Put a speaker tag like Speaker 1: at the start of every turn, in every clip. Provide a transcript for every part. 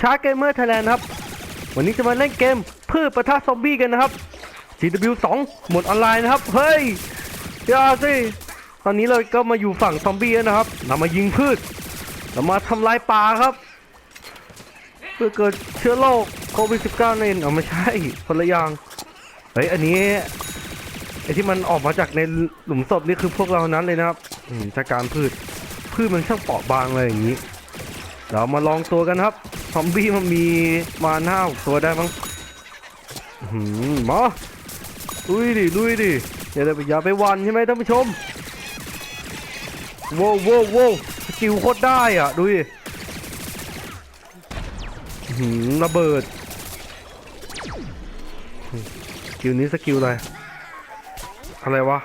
Speaker 1: ชาร์เกมเมอร์ไทยแลนด์ครับ วันนี้จะมาเล่นเกมพืชประทะซอมบี้กันนะครับ GW2 หมดออนไลน์นะครับ เฮ้ยอย่าสิตอนนี้เราก็มาอยู่ฝั่งซอมบี้แล้วนะครับเรามายิงพืชเรามาทำลายป่าครับ เพื่อเกิดเชื้อโรคโควิด -19 นั่นเอาไม่ใช่คนละอย่าง เฮ้ย อันนี้ไอที่มันออกมาจากในหลุมศพนี่คือพวกเรานั้นเลยนะครับจากการพืช พืชมันช่างเปราะบางเลยอย่างนี้ เรามาลองตัวกันครับ ซอมบี้มันมีมาหน้าหกตัวได้มั้งอื้อหืมมาลุยดิลุยดิอย่าไปอย่าไปวันใช่ไหมท่านผู้ชมโว้วโว้วโว้วสกิลโคตรได้อะ ดูดิหืมระเบิดสกิลนี้สกิลอะไร อะไรวะ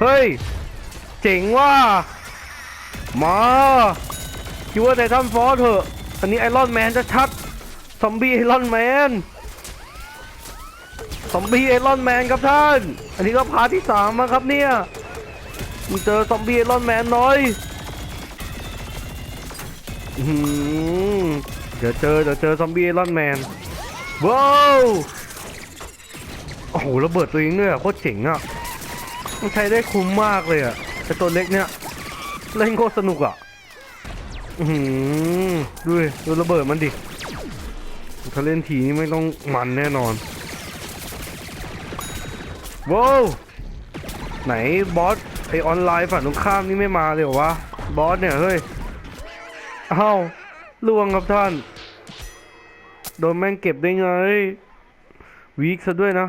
Speaker 1: เฮ้ย เจ๋งว่ะมา คิดว่าไททันฟอสเถอะ อันนี้ไอรอนแมนจะชัดซอมบี้ไอรอนแมนซอมบี้ไอรอนแมนครับท่าน อันนี้ก็พาที่สามมาครับเนี่ยมีเจอซอมบี้ไอรอนแมนหน่อยเดี๋ยวเจอเดี๋ยวเจอซอมบี้ไอรอนแมนว้าวโอ้โหระเบิดตัวเองเนี่ยโคตรเจ๋งอะมันใช้ได้คุ้มมากเลยอะแต่ตัวเล็กเนี่ยเล่นโคตรสนุกอะ อือหือดูดิดูระเบิดมันดิ ถ้าเล่นทีนี้ไม่ต้องมันแน่นอนว้าวไหนบอสไอออนไลน์ฝั่งตรงข้ามนี่ไม่มาเลยเหรอวะ บอสเนี่ย เฮ้ยเอ้าล่วงครับท่าน โดนแม่งเก็บได้ไง วีคซะด้วยนะ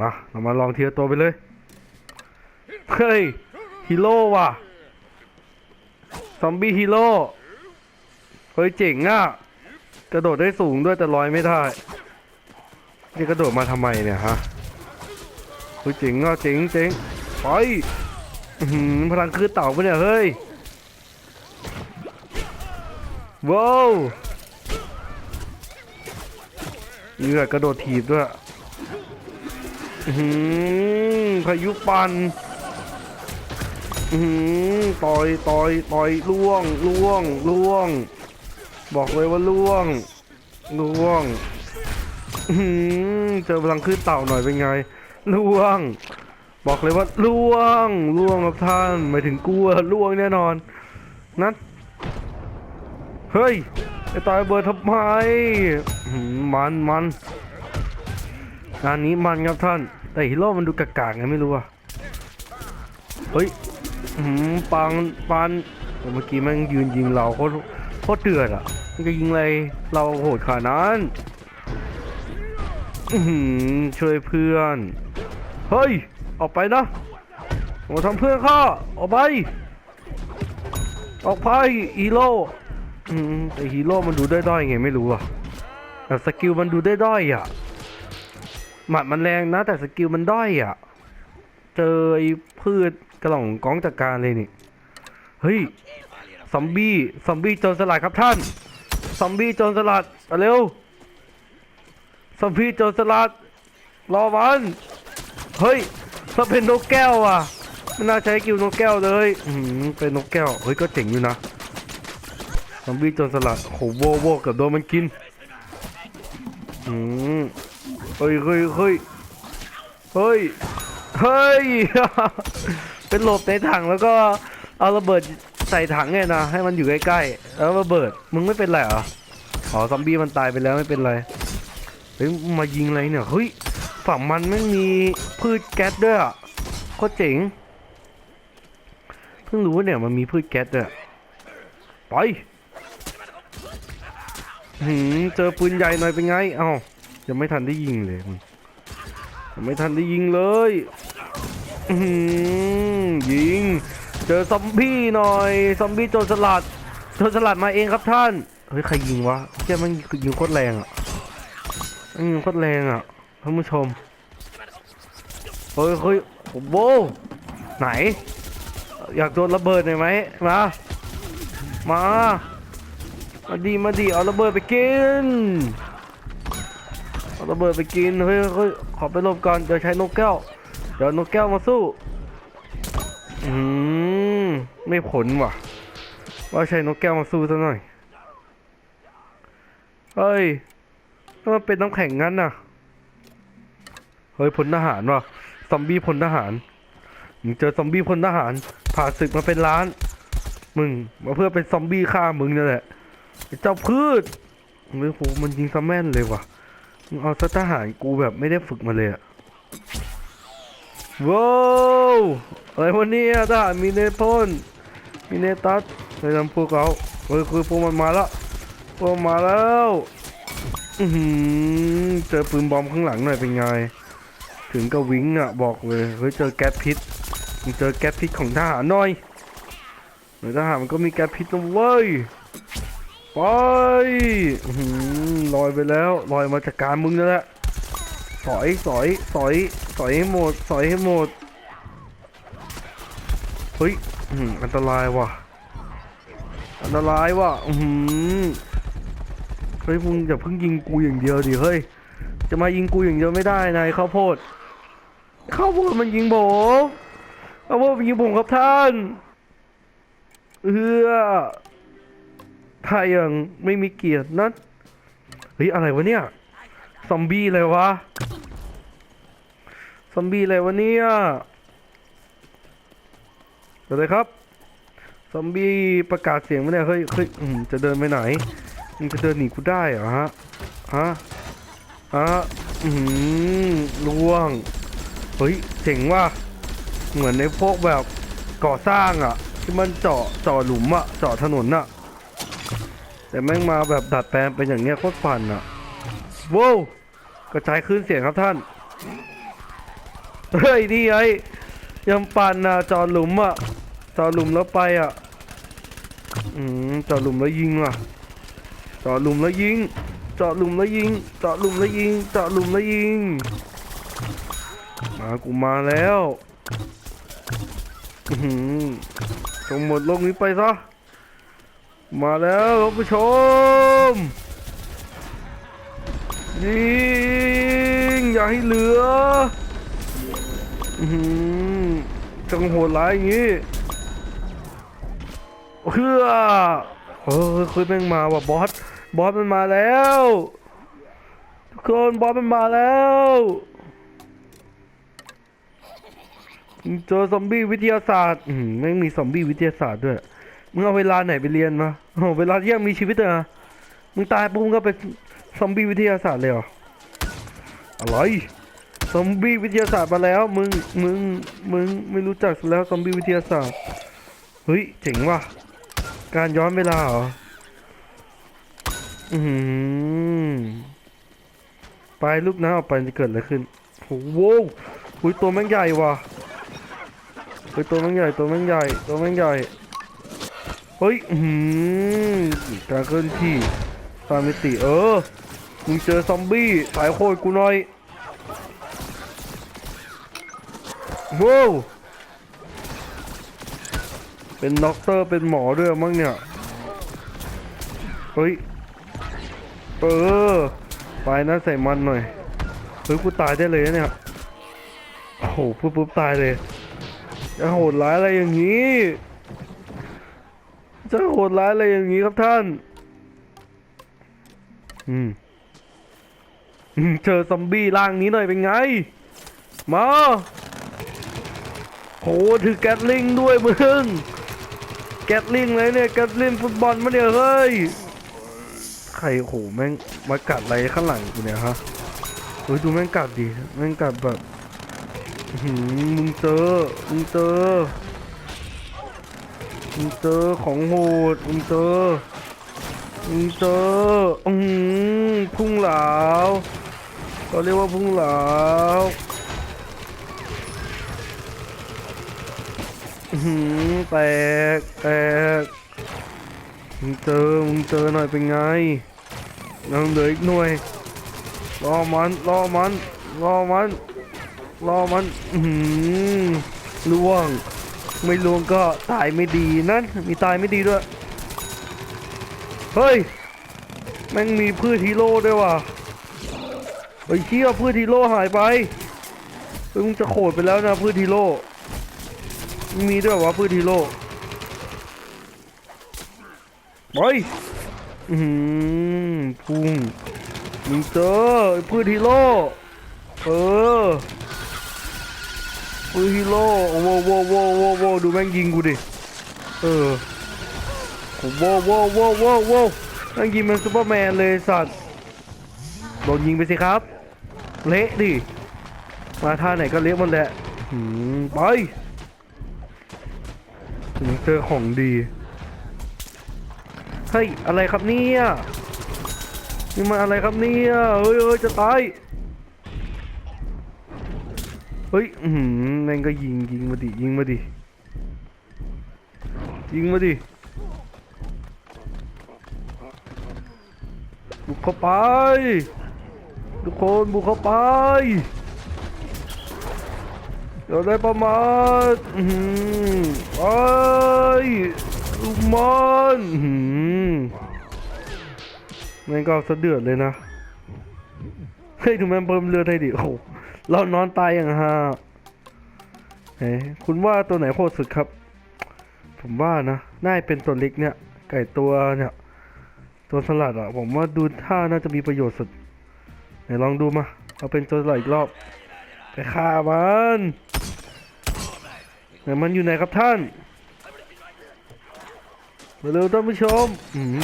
Speaker 1: มา เรามาลองเทียร์ตัวไปเลย เฮ้ย ฮีโร่ว่ะ ซอมบี้ฮีโร่ เฮ้ยเจ๋งอะ กระโดดได้สูงด้วยแต่ลอยไม่ได้นี่กระโดดมาทำไมเนี่ยฮะเฮ้ยเจ๋งอะเจ๋งเจ๋งไปอื้อหือพลังคือเต่าปะเนี่ยเฮ้ยว้าวนี่แบบกระโดดถีบด้วยหือพายุปัน อื้อหือต่อยต่อยต่อยล่วงล่วงล่วง บอกเลยว่าล่วงล่วงอื้อหือเจอพลังขึ้นเต่าหน่อยเป็นไงล่วง บอกเลยว่าล่วงล่วงครับท่านหมายถึงกลัวล่วงแน่นอนนัดเฮ้ยไอตายเบอร์ทำไมมันมันงานนี้มันครับท่าน แต่ฮีโร่มันดูกากๆไงไม่รู้อะเฮ้ย อืมปังปันเมื่อกี้แม่งยืนยิงเราโคตรโคตรเดือดอะมันจะยิงอะไรเราโหดขนาดนั้นช่วยเพื่อน เฮ้ย ออกไปนะมาทำเพื่อนข้าออกไป ออกไปฮีโร่แต่ฮีโร่มันดูได้ด้อยไงไม่รู้อะแต่สกิลมันดูได้ด้อยอะ หมัดมันแรงนะ แต่สกิลมันด้อยอะ เจอไอ้พืช กระหล่องก้องจัดการเลยนี่ เฮ้ย ซอมบี้ ซอมบี้โจรสลัดครับท่าน ซอมบี้โจรสลัดเร็ว ซอมบี้โจรสลัด รอมัน เฮ้ยถ้าเป็นนกแก้วอะไม่น่าใช้กิวนกแก้วเลยอืมเป็นนกแก้ว เฮ้ยก็เจ๋งอยู่นะ ซอมบี้โจรสลัดโหโวโวเกับโดนมันกิน อืมเฮ้ยเฮ้ยเฮ้ยเฮ้ย เฮ้ย เป็นหลบในถังแล้วก็เอาระเบิดใส่ถังเนี่ยนะให้มันอยู่ใกล้ๆแล้วระเบิดมึงไม่เป็นไรเหรออ๋อซอมบี้มันตายไปแล้วไม่เป็นไรเฮ้ยมายิงอะไรเนี่ยเฮ้ยฝั่งมันไม่มีพืชแก๊สด้วยอะโคตรเจ๋งเพิ่งรู้ว่าเนี่ยมันมีพืชแก๊สด้วยไปหืมเจอปืนใหญ่หน่อยเป็นไงเอ้ายังไม่ทันได้ยิงเลยยังไม่ทันได้ยิงเลยหือ ยิง เจอซอมบี้หน่อย ซอมบี้โจรสลัด โจรสลัดมาเองครับท่าน เฮ้ยใครยิงวะเจ้ามันยิงโคตรแรงอะยิงโคตรแรงอะท่านผู้ชม เฮ้ยเฮ้ยโอ้โหไหน อยากโดนระเบิดหน่อยไหมมา มา มาดีมาดีเอาระเบิดไปกินเอาระเบิดไปกิน เฮ้ยเฮ้ยขอไปลบก่อนเดี๋ยวใช้นกแก้ว เดี๋ยวนกแก้วมาสู้ อืม ไม่ผลว่ะ ว่าใช้นกแก้วมาสู้ซะหน่อย เฮ้ยถ้ามันเป็นน้ำแข็งงั้นน่ะ เฮ้ยพลทหารว่ะ ซอมบี้พลทหาร มึงเจอซอมบี้พลทหาร ผ่าศึกมาเป็นล้าน มึง มาเพื่อเป็นซอมบี้ฆ่ามึงนั่นแหละ เจ้าพืชเฮ้ยโหมันยิงซะแม่นเลยว่ะ มึงเอาซะทหารกูแบบไม่ได้ฝึกมาเลยอะ ว้าวอะไรวะเนี่ยทหารมีเนพ่นมีเนตัสไปทำพวกเขาเฮ้ยคือพวกมันมาแล้วพวกมาแล้วอือเจอปืนบอมข้างหลังหน่อยเป็นไง ถึงกับวิงอะบอกเลยเฮ้ยเจอแก๊สพิษเจอแก๊สพิษของทหารหน่อยหน่วยทหารมันก็มีแก๊สพิษนะเว้ยไปลอยไปแล้วลอยมาจากการมึงนั่นแหละ สอยสอยสอยสอยให้หมดสอยให้หมดเฮ้ยอันตรายว่ะอันตรายว่ะอือหือเฮ้ยมึงอย่าเพิ่งยิงกูอย่างเดียวดิเฮ้ยจะมายิงกูอย่างเดียวไม่ได้นายข้าวโพดข้าวโพดมันยิงผมข้าวโพดมันยิงผมครับท่านเออถ้ายังไม่มีเกียรตินั้นเฮ้ยอะไรวะเนี่ย ซอมบี้อะไรวะ ซอมบี้อะไรวะเนี่ยเดี๋ยวเลยครับ ซอมบี้ประกาศเสียงมาเนี่ยเฮ้ยเฮ้ยจะเดินไปไหนมึงจะเดินหนีกูได้เหรอฮะ ฮะ ฮะ อืมล่วง เฮ้ยเจ๋งว่ะ เหมือนในพวกแบบก่อสร้างอะ ที่มันเจาะเจาะหลุมอะเจาะถนนอะ แต่แม่งมาแบบดัดแปลงเป็นอย่างเนี้ยโคตรฟันอะ ว้าวกระจายคลื่นเสียงครับท่าน เฮ้ย นี่ไอ้ยังปั่นอะจาะหลุมอะจาะหลุมแล้วไปอะ อืมจาะหลุมแล้วยิงว่ะจาะหลุมแล้วยิงจาะหลุมแล้วยิงจาะหลุมแล้วยิงจาะหลุมแล้วยิง มากูมาแล้วอื้อหือจงหมดโลกนี้ไปซะ มาแล้วท่านผู้ชม ยิงอย่าให้เหลืออือหือจังโหดร้ายอย่างนี้เพื่อเฮ้ยคุยแม่งมาว่ะบอสบอสมันมาแล้วทุกคนบอสมันมาแล้วเจอซอมบี้วิทยาศาสตร์อืมแม่งมีซอมบี้วิทยาศาสตร์ด้วยมึงเอาเวลาไหนไปเรียนมาโอ้เวลาที่ยังมีชีวิตเหรอมึงตายปุ๊บมึงก็เป็น ซอมบี้วิทยาศาสตร์เลยเหรออะไรซอมบี้วิทยาศาสตร์มาแล้ว มึง มึง มึงไม่รู้จักแล้วซอมบี้วิทยาศาสตร์ เฮ้ย เจ๋งว่ะ การย้อนเวลาเหรอ อือไปลูกน้าออกไปจะเกิดอะไรขึ้นโอ้โหหุยตัวแม่งใหญ่ว่ะเฮ้ยตัวแม่งใหญ่ตัวแม่งใหญ่ตัวแม่งใหญ่ เฮ้ย อือการเคลื่อนที่ตามมิติเออ มึงเจอซอมบี้สายโคตรกูหน่อยว้าวเป็นด็อกเตอร์เป็นหมอด้วยมั้งเนี่ย เฮ้ย เออ ไปนะใส่มันหน่อย เฮ้ย กูตายได้เลยเนี่ย โอ้โห ปุ๊บปุ๊บตายเลยจะโหดร้ายอะไรอย่างนี้จะโหดร้ายอะไรอย่างนี้ครับท่าน อืม เจอซอมบี้ร่างนี้หน่อยเป็นไง มาโหถือแกตลิงด้วยมึง แกตลิงเลยเนี่ย แกตลิงฟุตบอลมาเนี่ยเฮ้ย ใครโหแม่งมากัดอะไรข้างหลังกูเนี่ยฮะเฮ้ยดูแม่งกัดดิแม่งกัดแบบหือมึงเจอมึงเจอมึงเจอของโหดมึงเจอมึงเจออือหือพุ่งเหลา ก็เรียกว่าพุ่งเหลาหือแตกแตกมึงเจอมึงเจอหน่อยเป็นไงยังเหลืออีกหน่วยรอมันรอมันรอมันรอมันหือล่วง ไม่ล่วงก็ตายไม่ดีนั่นมีตายไม่ดีด้วย เฮ้ย แม่งมีพืชฮีโร่ด้วยว่ะ ฮ้ยเชี่ยพืชฮีโร่หายไปเฮ้ยมึงจะโขดไปแล้วนะพืชฮีโร่มีด้วยวะพืชฮีโร่ไปอือหือพุ่งมึงเจอพืชฮีโร่เออพืชฮีโร่โอ้โหโว้โว้โว้โว้ดูแม่งยิงกูดิ เออโว้โว้โว้โว้โว้แม่งยิงเป็นซูเปอร์แมนเลยสัตว์ โดนยิงไปสิครับ เละดิ มาท่าไหนก็เละหมดแหละไปถึงเจอของดี เฮ้ย อะไรครับเนี่ยนี่มันอะไรครับเนี่ย เฮ้ยเฮ้ยจะตาย เฮ้ย อือหือแม่งก็ยิงยิงมาดิ ยิงมาดิ ยิงมาดิบุกเข้าไป ทุกคนบุกเข้าไปเราได้ประมาทอื้อหือไปลูกมอนอื้อหือแม่งก็สะเดือดเลยนะ เฮ้ยดูแม่งเพิ่มเลือดให้ดิโอ้เรานอนตายอย่างฮาเฮ้คุณว่าตัวไหนโคตรสุดครับ ผมว่านะ น่าจะเป็นตัวเล็กเนี่ย ไก่ตัวเนี่ย ตัวสลัดอะ ผมว่าดูท่าน่าจะมีประโยชน์สุด ไหนลองดูมาเอาเป็นตัวสลัดอีกรอบไปฆ่ามันไหนมันอยู่ไหนครับท่านมาเร็วท่านผู้ชมอืม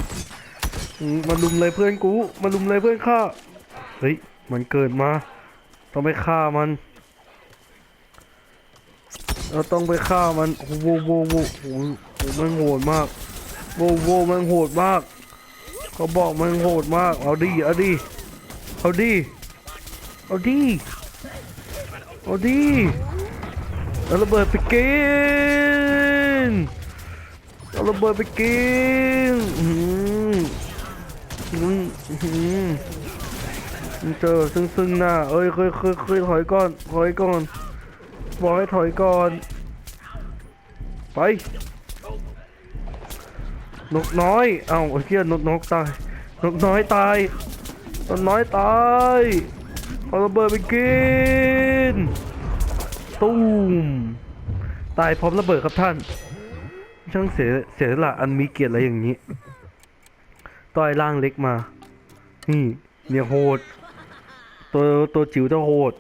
Speaker 1: มาลุมเลยเพื่อนกูมาลุมเลยเพื่อนข้าเฮ้ยมันเกิดมา ต้องไปฆ่ามันเราต้องไปฆ่ามันโอ้โหโวโวโอ้โหโอ้โหมันโหดมากโว้โวมันโหดมากเขาบอกมันโหดมากเอาดิเอาดิ เอาดิเอาดิเอาดิเอาระเบิดไปกินเอาระเบิดไปกินอืมอืมอืมเจอซึ่งซึ่งหน้าเอ้ยเคยเคยเคยถอยก่อนถอยก่อนบอกให้ถอยก่อนไปนกน้อย เอ้าไอ้เหี้ยนกนกตาย นกน้อยตาย นกน้อยตายเอาระเบิดไปกินตุ้มตายพร้อมระเบิดครับท่าน ช่างเสียเสียละอันมีเกียรติอะไรอย่างนี้ต่อยร่างเล็กมา นี่เนี่ยโหด ตัวตัวจิ๋วตัวโหด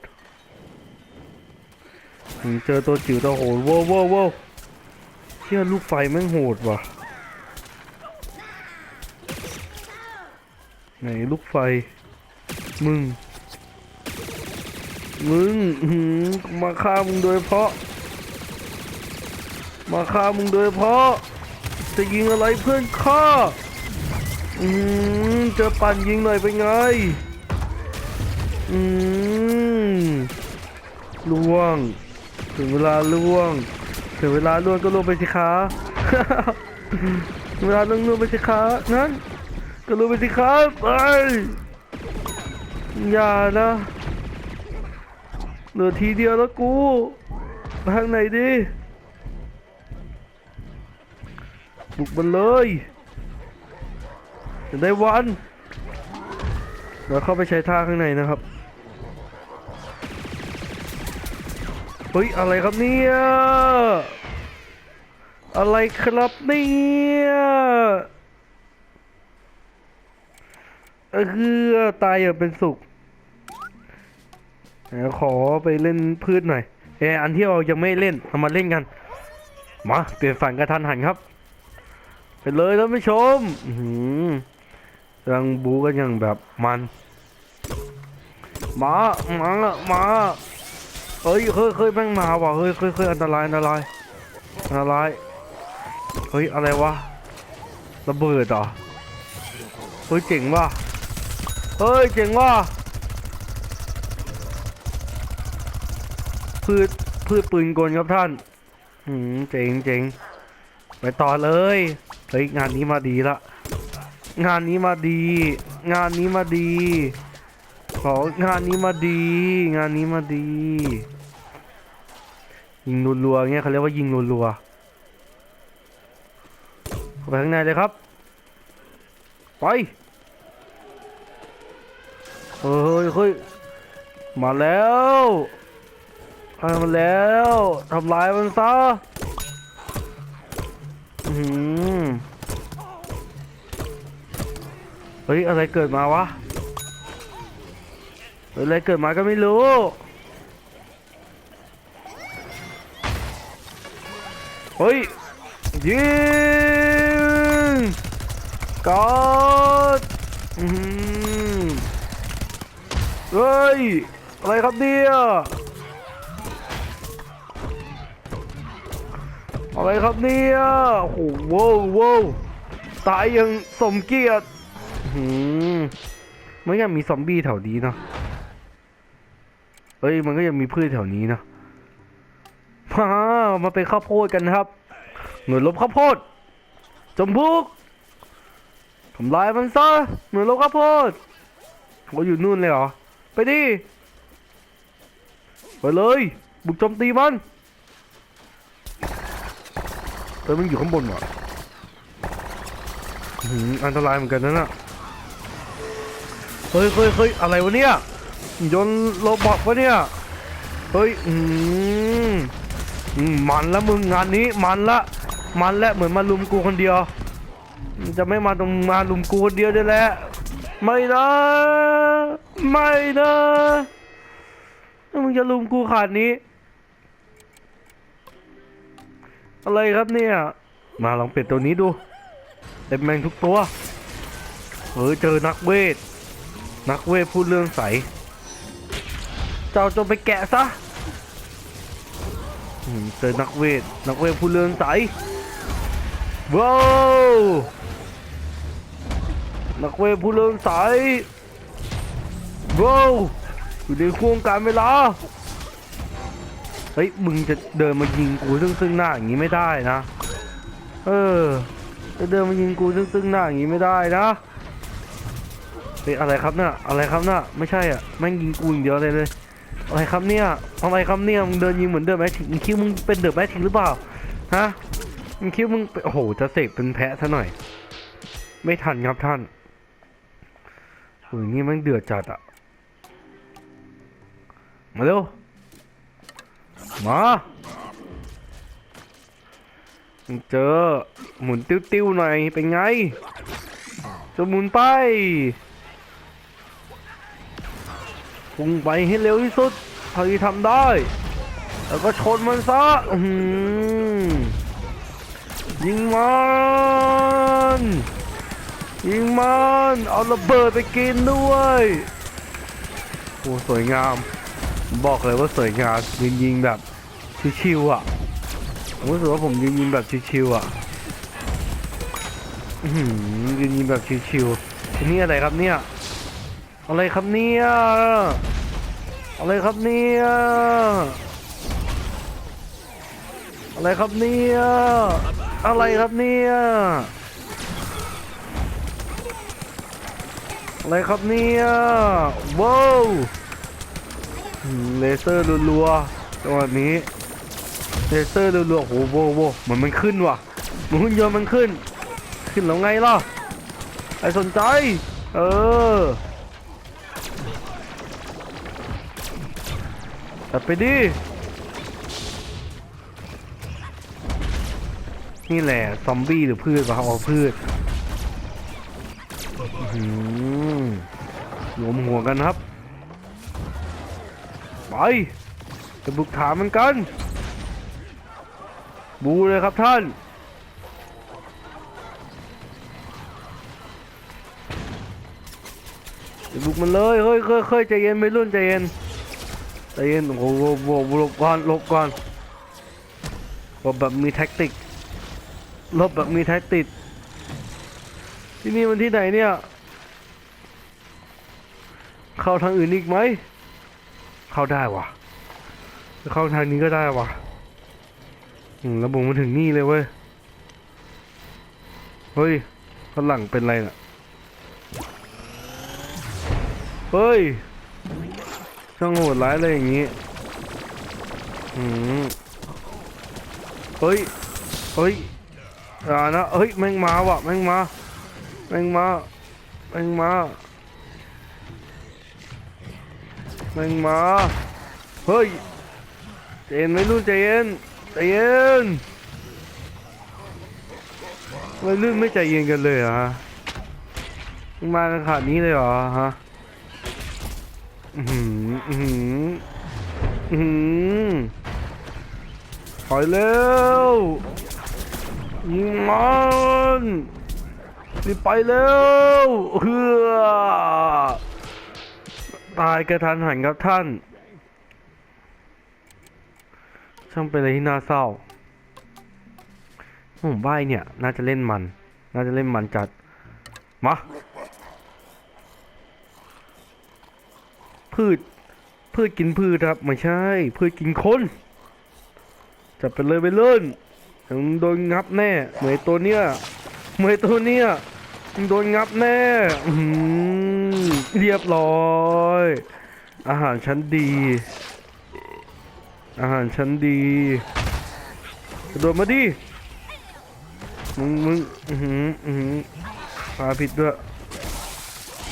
Speaker 1: อืมเจอตัวจิ๋วตัวโหดว้วว้วว้วเชื่อลูกไฟแม่งโหดว่ะไหนลูกไฟ มึง มึงมาฆ่ามึงโดยเพราะ มาฆ่ามึงโดยเพราะ จะยิงอะไรเพื่อนข้าอืมจะปั่นยิงหน่อยเป็นไง อืมล่วง ถึงเวลาล่วง ถึงเวลาล่วงก็ล่วงไปสิคะเวลาล่วงล่วงไปสิคะนั้นก็ล่วงไปสิครับไป อย่านะเหลือทีเดียวแล้วกู ทางไหนดี บุกมันเลยจะได้วันเดี๋ยวเข้าไปใช้ท่าข้างในนะครับเฮ้ย อะไรครับเนี่ย อะไรครับเนี่ยเออคือตายอย่างเป็นสุข ขอไปเล่นพืชหน่อยเอออันที่เรายังไม่เล่นเอามาเล่นกันมาเปลี่ยนฝันกระทันหันครับ ไปเลยท่านผู้ชมกำลังบูกันอย่างแบบมันมามามาเฮ้ยเฮ้ยเฮ้ยแม่งมาว่ะเฮ้ยเฮ้ยเฮ้ยอันตรายอันตรายอันตรายเฮ้ยอะไรวะระเบิดเหรอเฮ้ยเจ๋งว่ะเฮ้ยเจ๋งว่ะ พืชพืชปืนกลครับท่าน อืมเจ๋งเจ๋งไปต่อเลย เฮ้ยงานนี้มาดีละ งานนี้มาดี งานนี้มาดี ของานนี้มาดี งานนี้มาดี ยิงรัวๆเงี้ยเขาเรียกว่ายิงรัวๆเข้าไปข้างในเลยครับ ไป เฮ้ยเฮ้ยมาแล้ว มามาแล้วทำลายมันซะอืมเฮ้ยอะไรเกิดมาวะอะไรเกิดมาก็ไม่รู้เฮ้ยยิงกอดอืมเฮ้ยอะไรครับเนี่ย อะไรครับเนี่ยโอ้โหว้วโว้วตายยังสมเกียรติหืมไมันยังมีซอมบี้แถวนี้เนาะเฮ้ยมันก็ยังมีพืชแถวนี้เนาะมามาเป็นข้าวโพดกันครับ หน่วยลบข้าวโพดจมบุกทำลายมันซะหน่วยลบข้าวโพดโอ้อยู่นู่นเลยเหรอ ไปดิ ไปเลย บุกโจมตีมัน เออมันอยู่ข้างบนว่ะอื้อหืออันตรายเหมือนกันนะน่ะเฮ้ยเฮ้ยเฮ้ยอะไรวะเนี่ยยนโลบอกวะเนี่ย เฮ้ย อืมอืมมันละมึงงานนี้มันละ มันและเหมือนมาลุมกูคนเดียว จะไม่มาตรงมาลุมกูคนเดียวได้แหละไม่นะ ไม่นะ มึงจะลุมกูขาดนี้ อะไรครับเนี่ย มาลองเป็ดตัวนี้ดูเต็มแมงทุกตัวเฮ้ยเจอนักเวท นักเวทพูดเรื่องใส เจ้าจงไปแกะซะเจอนักเวท นักเวทพูดเรื่องใสว้าวนักเวทผู้เริ่มใสว้าวอยู่ในช่วงการเวลา ฮ้ยมึงจะเดินมายิงกูซึ่งซึ่งหน้าอย่างนี้ไม่ได้นะ เออจะเดินมายิงกูซึ่งซึ่งหน้าอย่างนี้ไม่ได้นะเฮ้ยอะไรครับเนี่ยอะไรครับเนี่ยไม่ใช่อะแม่งยิงกูอย่างเดียวเลยเลยอะไรครับเนี่ยอะไรครับเนี่ยมึงเดินยิงเหมือนเดิมแมทชิงมึงคิดว่ามึงเป็นเดิมแมทชิงหรือเปล่าฮะมึงคิดว่ามึงโอ้โหจะเสกเป็นแพะซะหน่อย ไม่ทันครับท่านโอ้ยนี่มันเดือดจัดอะมาเร็ว มาเจอ หมุนติ้วๆหน่อย เป็นไง จะหมุนไปพุ่งไปให้เร็วที่สุดเท่าที่ทำได้ แล้วก็ชนมันซะยิงมันยิงมัน เอาระเบิดไปกินด้วย โอ้สวยงาม บอกเลยว่าสวยงามยิงยิงแบบชิวๆอะผมรู้สึกว่าผมยิงยิงแบบชิวๆอะยิงยิงแบบชิวๆนี่อะไรครับเนี่ย อะไรครับเนี่ยอะไรครับเนี่ยอะไรครับเนี่ยอะไรครับเนี่ยอะไรครับเนี่ยว้าว เลเซอร์รัวๆจังหวะนี้ เลเซอร์รัวๆโอ้โหโวโหเหมือนมันขึ้นว่ะมือนหุ่นยนต์มันขึ้น ขึ้นแล้วไงล่ะไอสนใจ เออตัดไปดินี่แหละ ซอมบี้หรือพืชวะเอาพืชอื้อหือรวมหัวกันครับ จะบุกถามมันกัน บูเลยครับท่าน จะบุกมันเลย เฮ้ยเฮ้ยเฮ้ยใจเย็นไม่รุ่นใจเย็น ใจเย็น โอ้โหโอ้โหลบก่อนหลบก่อนหลบแบบมีแท็กติกลบแบบมีแท็กติดที่นี่มันที่ไหนเนี่ย เข้าทางอื่นอีกไหม เข้าได้วะเข้าทางนี้ก็ได้วะอืมแล้วบุกมาถึงนี่เลยเว้ย เฮ้ยฝรั่งเป็นไรน่ะ เฮ้ย ช่างโหดร้ายเลยอย่างนี้ อืมเฮ้ย เฮ้ยอ่านะ เฮ้ย แม่งมาว่ะ แม่งมา แม่งมา แม่งมาแม่งมา เฮ้ยใจเย็นไม่รุ่นใจเย็นใจเย็นไม่รุ่นไม่ใจเย็นกันเลยเหรอฮะมึงมากันขนาดนี้เลยเหรอฮะอือหืออือหืออือหือถอยเร็วยิงมันรีบไปเร็วเฮือ ตายกระทันหันครับท่าน ช่างเป็นอะไรที่น่าเศร้าผมว่าไอ้เนี่ย น่าจะเล่นมัน น่าจะเล่นมันจัด มา พืช พืชกินพืชครับ ไม่ใช่ พืชกินคนจับไปเลยไปเล่นมึงโดนงับแน่ เหมยตัวเนี้ย เหมยตัวเนี้ยมึงโดนงับแน่ อื เรียบร้อย อาหารชั้นดี อาหารชั้นดีกระโดดมาดิ มึงมึงอือหืออือหือพาผิดด้วย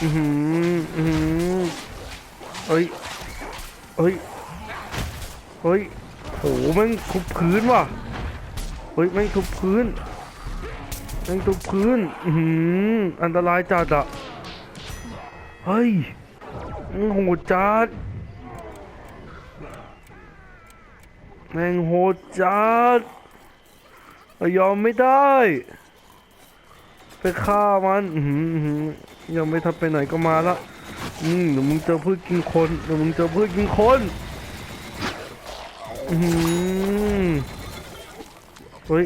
Speaker 1: อือหืออือหือเอ้ยเอ้ยเฮ้ยโหแม่งทุบพื้นว่ะเฮ้ยแม่งทุบพื้นแม่งทุบพื้น อือหืออันตรายจัดอะ เฮ้ยโหดจัดแม่งโหดจัดยอมไม่ได้ ไปฆ่ามันยังไม่ทันไปไหนก็มาละอืมเดี๋ยวมึงเจอพืชกินคนเดี๋ยวมึงเจอพืชกินคนอือหือเฮ้ย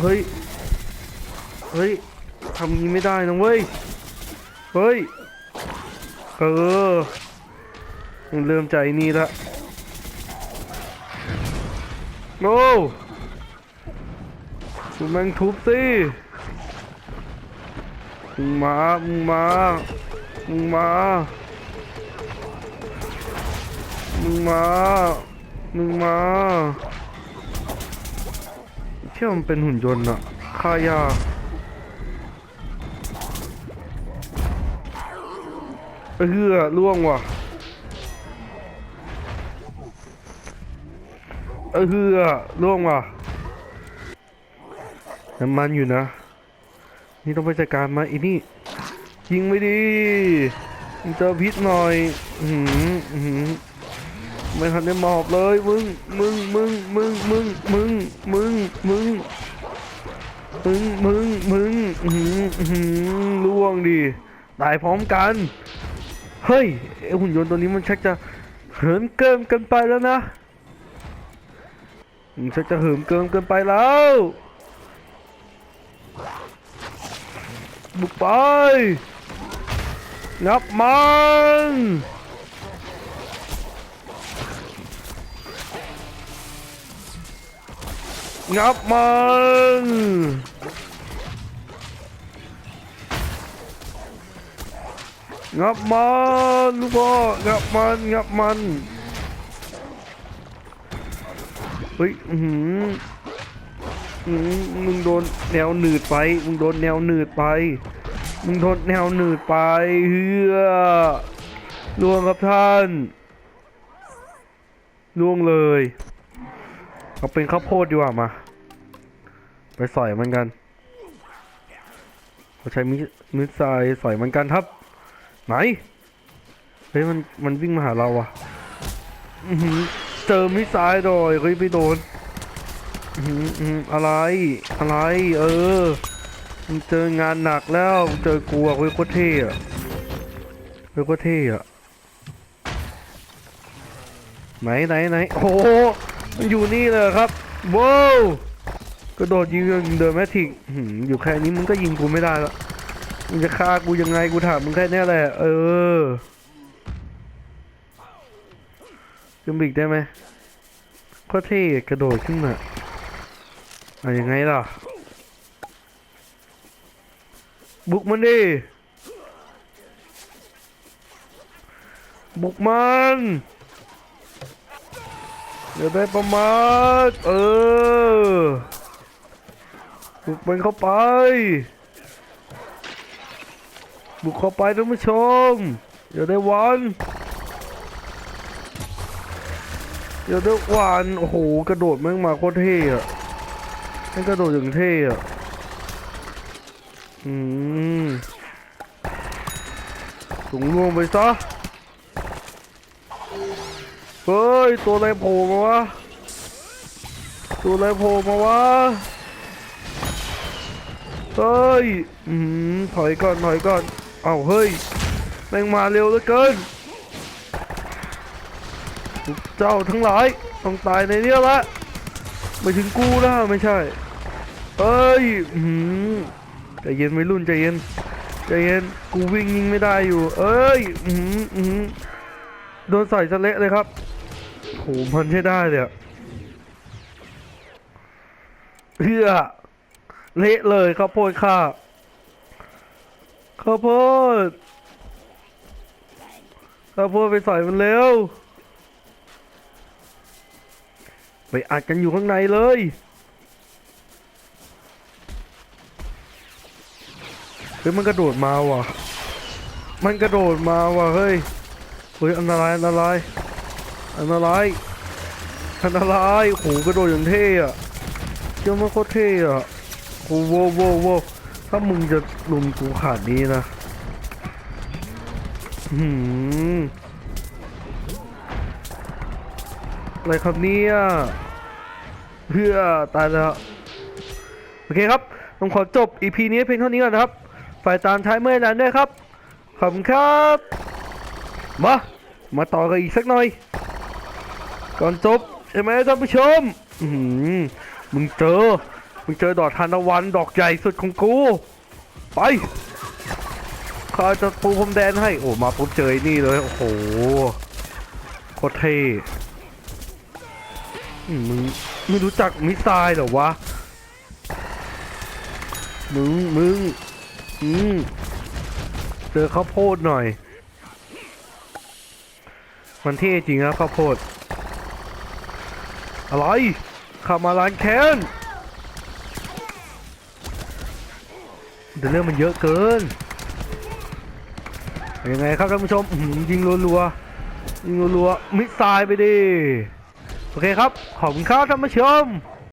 Speaker 1: เฮ้ย เฮ้ยทำงี้ไม่ได้นะเว้ย เฮ้ย เออมึงเริ่มใจนี่ละโอ้มึงแม่งทุบสิมึงมามึงมามึงมามึงมามึงมาเชื่อมันเป็นหุ่นยนต์อะฆ่ายาก เฮือล่วงว่ะเอือล่วงว่ะน้ำมันอยู่นะ นี่ต้องไปจัดการมาอีนี่ยิงไม่ดีเจอพิษหน่อยอือหืออือหือไม่ทันได้หมอบเลยมึงมึงมึงมึงมึงมึงมึงมึงมึงมึงมึงอือหืออือหือล่วงดิตายพร้อมกัน เฮ้ยไอหุ่นยนต์ตัวนี้มันชักจะเหิมเกิมเกินไปแล้วนะมันชักจะเหิมเกิมเกินไปแล้วบุกไปงับมันงับมัน งับมันลูกพ่องับมันงับมันเฮ้ยอือหือมมึงโดนแนวหนืดไป มึงโดนแนวหนืดไป มึงโดนแนวหนืดไปเฮือล่วงครับท่านล่วงเลยเอาเป็นข้าวโพดดีกว่ามา ไปสอยมันกันเขาใช้มิมิสไซล์สอยมันกันครับ ไหน เฮ้ยมันมันวิ่งมาหาเราอะเจอมิสไซล์โดยเฮ้ยไปโดนอืมอืมอะไร อะไร เออมึงเจองานหนักแล้วเจอกลัวเว้ยโคตรเท่อะเว้ยโคตรเท่อะไหนไหนไหนโอ้โหมันอยู่นี่เลยครับว้าวกระโดดยิงเดินแมทริกอยู่แค่นี้มึงก็ยิงกูไม่ได้แล้ว มึงจะฆ่ากูยังไงกูถามมึงแค่เนี้ยแหละ เออขึ้นไปอีกได้ไหมโคตรเท่กระโดดขึ้นมาอายังไงล่ะ บุกมันดิ บุกมันเดี๋ยวได้ประมาทเออบุกมันเข้าไป บุกเข้าไปท่านผู้ชมเดี๋ยวได้วันเดี๋ยวได้วันโอ้โหกระโดดแม่งมาโคตรเท่อะนั่นกระโดดอย่างเท่อะอืมสูงลวงไปซะเฮ้ย ตัวอะไรโผล่มาวะ ตัวอะไรโผล่มาวะ เฮ้ย อืมถอยก่อน ถอยก่อน เอ้าเฮ้ยแม่งมาเร็วเหลือเกินเจ้าทั้งหลายต้องตายในเนี้ยละไม่ถึงกูนะไม่ใช่เอ้ยอืมใจเย็นไม่รุ่นใจเย็นใจเย็นกูวิ่งยิงไม่ได้อยู่ เอ้ยอืมอืมโดนใส่สะเละเลยครับโหมันใช่ได้เลยเพื่อเละเลยข้าวโพดข้า ข้าวโพดข้าวโพดไปใส่มันเร็ว ไปอัดกันอยู่ข้างในเลย เฮ้ยมันกระโดดมาว่ะ มันกระโดดมาว่ะเฮ้ย เฮ้ยอันตรายอันตรายอันตรายอันตรายโหกระโดดอย่างเท่อะเจ้ามันโคตรเท่อะโหโว้โว้โว้ ถ้ามึงจะลุมกูขาดนี้นะหืมอะไรครับเนี่ยเพื่อตายแล้วโอเคครับผมขอจบ EP นี้เพียงเท่านี้ก่อนนะครับ ฝ่ายตามท้ายเมื่อนั้นด้วยครับ ขอบคุณครับ มา มาต่อกันอีกสักหน่อย ก่อนจบ ใช่ไหมท่านผู้ชม อือหือมึงเจอ มึงเจอดอกทานตะวันดอกใหญ่สุดของกู ไปข้าจะปูพรมแดนให้ โอ้มาปุ๊บเจอนี่เลย โอ้โหโคตรเท่มึงไม่รู้จักมิสไซล์เหรอวะ มึง มึง อืมเจอข้าวโพดหน่อย มันเท่จริงนะข้าวโพด อะไรขับมาร้านแคน เดี๋ยวเรื่องมันเยอะเกินยังไงครับท่านผู้ชมยิงรัวๆยิงรัวๆมิสไซล์ไปดิโอเคครับขอบคุณครับท่านผู้ชม